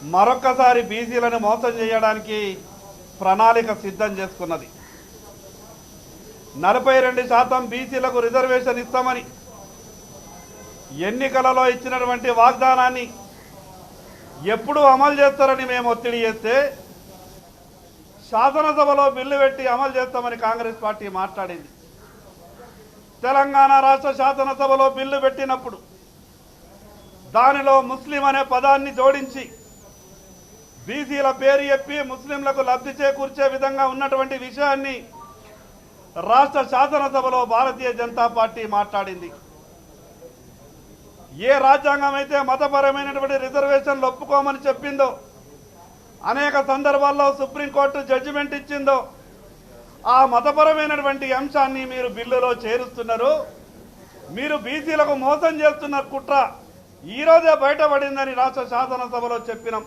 మరొక్కసారి బీసీలను మోసం చేయడానికి ప్రణాళిక సిద్ధం చేసుకున్నది. నలభై రెండు శాతం బీసీలకు రిజర్వేషన్ ఇస్తామని ఎన్నికలలో ఇచ్చినటువంటి వాగ్దానాన్ని ఎప్పుడు అమలు చేస్తారని మేము ఒత్తిడి చేస్తే శాసనసభలో బిల్లు పెట్టి అమలు చేస్తామని కాంగ్రెస్ పార్టీ మాట్లాడింది. తెలంగాణ రాష్ట్ర శాసనసభలో బిల్లు పెట్టినప్పుడు దానిలో ముస్లిం అనే పదాన్ని జోడించి బీసీల పేరు చెప్పి ముస్లింలకు లబ్ధి చేకూర్చే విధంగా ఉన్నటువంటి విషయాన్ని రాష్ట్ర శాసనసభలో భారతీయ జనతా పార్టీ మాట్లాడింది. ఏ రాజ్యాంగం అయితే మతపరమైనటువంటి రిజర్వేషన్లు ఒప్పుకోమని చెప్పిందో అనేక సందర్భాల్లో సుప్రీంకోర్టు జడ్జిమెంట్ ఇచ్చిందో ఆ మతపరమైనటువంటి అంశాన్ని మీరు బిల్లులో చేరుస్తున్నారు. మీరు బీసీలకు మోసం చేస్తున్న కుట్ర. ఈరోజే బయటపడిందని రాష్ట్ర శాసనసభలో చెప్పినాం.